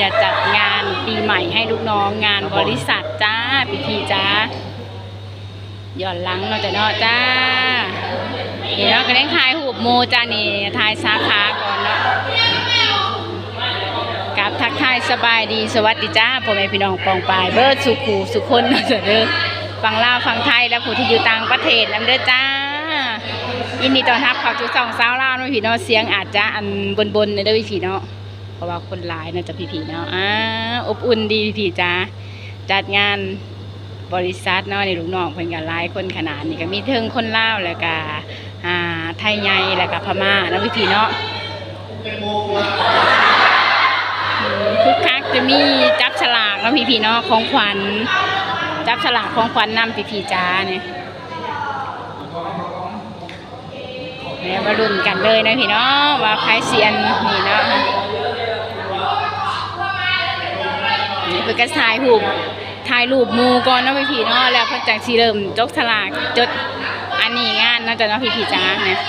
จะจัดงานปีใหม่ให้ลูกน้องงานบริษัทจ้าพิธีจ้าหย่อนหลังเนาจะเนาะจ้าเดี๋ยวเราก็ได้ทายหูบโมจ้านี่ทายสาขาก่อนเนาะกับทักทายสบายดีสวัสดีจ้าพ่อแม่พี่น้องปองปายเบิร์ดสุขูสุขคนเนาะจ้ะเด้อฟังลาวฟังไทยและผู้ที่อยู่ต่างประเทศนํเด้อจ้ายินดีต้อนรับเข้าสู่สองสาวลาวเนาะพี่เนาะเสียงอาจจะอันบนๆในเด้อพี่เนาะ ราะว่าคนหลายเนาะจะพี่ๆเนาะอ่าอบอุ่นดีพี่จ้าจัดงานบริษัทเนาะในลูกน้องเพิ่นก็หลายคนขนาดนี้ก็มีเทิงคนลาวแล้วก็อ่าไทยใหญ่แล้วก็พม่าเนาะพี่ๆเนาะคึกคักจะมีจับฉลากเนาะพี่ๆเนาะของขวัญจับฉลากของขวัญนำพี่ๆจ้าเนี่ยมาลุ้นกันเลยนะพี่เนาะว่าใครเซียนนี่เนาะ นี่เป็นกระถ่ายรูปถ่ายรูปมูก่อนเนาะพี่พี่เนาะแล้วพิ่นจังสิเริ่มจกฉลากจดอันนี้งานเนาจะเนาะพี่พี่จ้าเนี่ย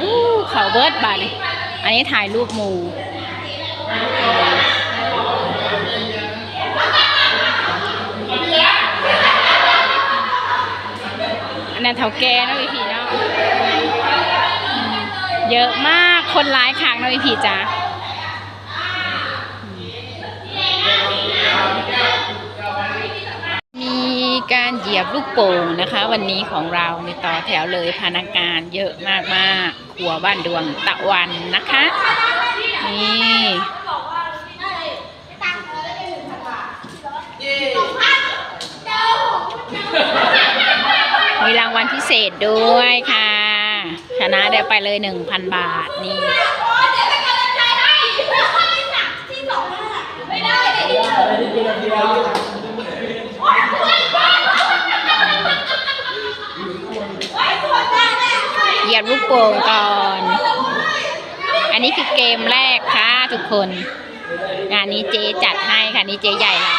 อู้เขาเบิดบาดนี่อันนี้ถ่ายรูปมูอันนั้นเท่าแก่เนาะพี่พี่เนาะอืมเยอะมาก คนร้ายขางเนาะพี่พี่จ้ามีการเหยียบลูกโป่งนะคะ วันนี้ของเราในต่อแถวเลยพนักงานเยอะมากๆครัวบ้านดวงตะวันนะคะ นี่มีรางวัลพิเศษด้วยค่ะ ชนะได้ไปเลย1,000บาทนี่เหยียบลูกโป่งก่อน อันนี้คือเกมแรกค่ะทุกคน งานนี้เจ๊จัดให้ค่ะ นี่เจ๊ใหญ่เรา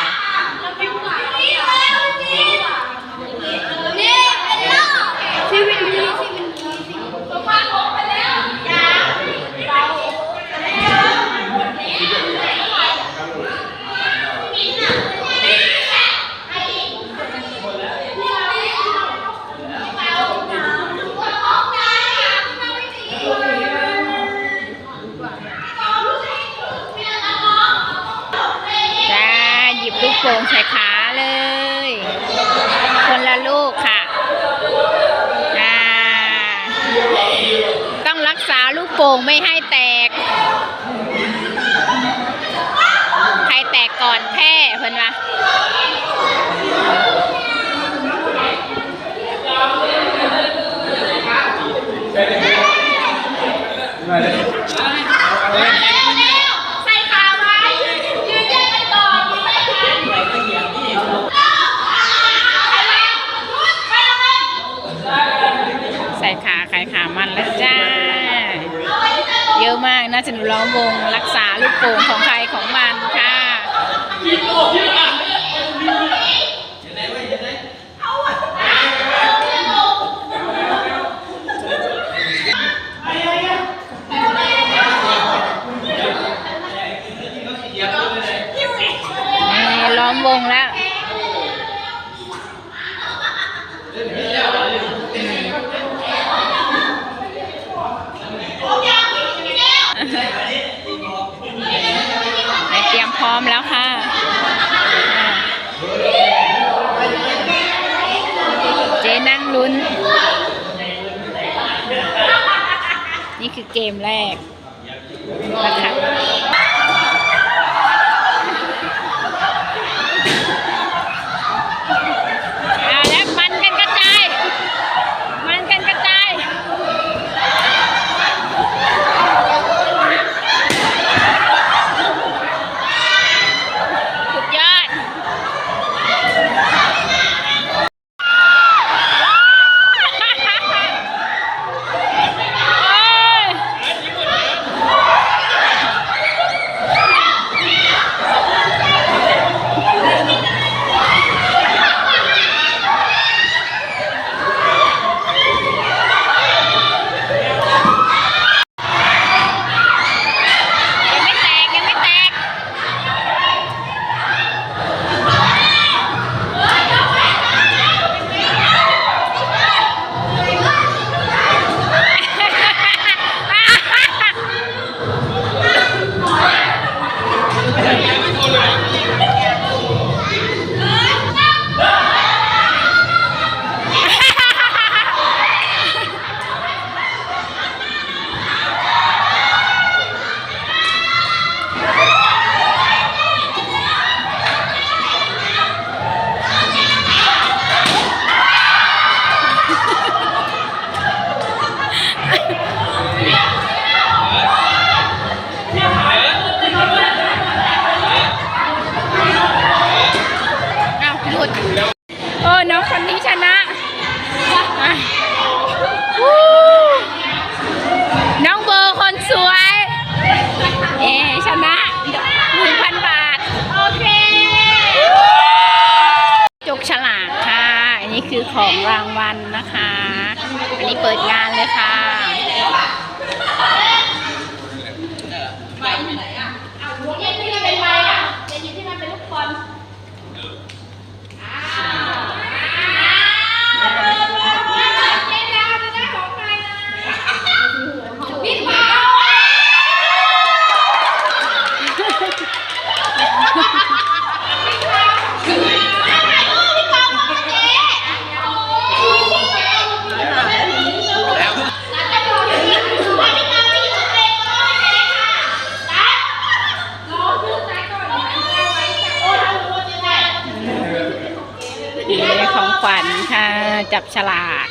โป่งใส่ขาเลย คนละลูกค่ะอ่าต้องรักษาลูกโป่งไม่ให้แตก ใครแตกก่อนแพ้เพิ่นวะใส่ขาไว้ยืนแยกกันก่อนใส่ขา ใส่ขาขายขามันแล้วจ้า เยอะมาก น่าจะหนูล้อมวงรักษาลูกโป่งของใครของมันค่ะนี่ล้อมวงแล้ว เตรียมพร้อมแล้วค่ะอ่าเจ๊นั่ง ลุ้น นี่คือเกมแรกนะคะ วันนะคะ อันนี้เปิดงานเลยค่ะ จับฉลาก